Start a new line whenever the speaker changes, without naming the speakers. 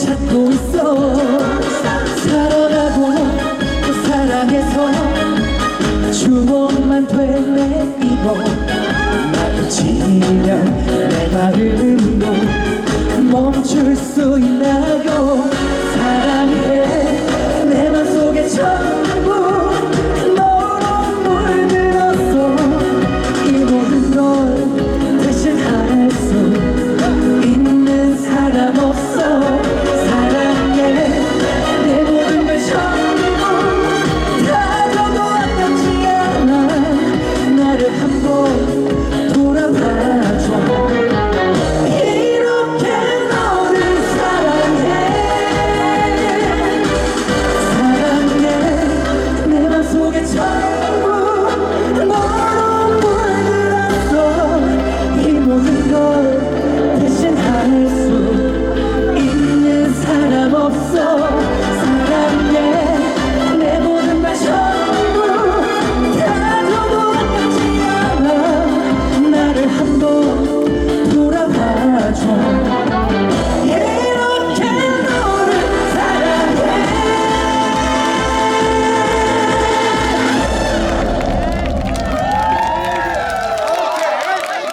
찾고 있어. 살아가고 또 그 사랑해서 주먹만 되뇌이고 마주치면 내 말을 amor.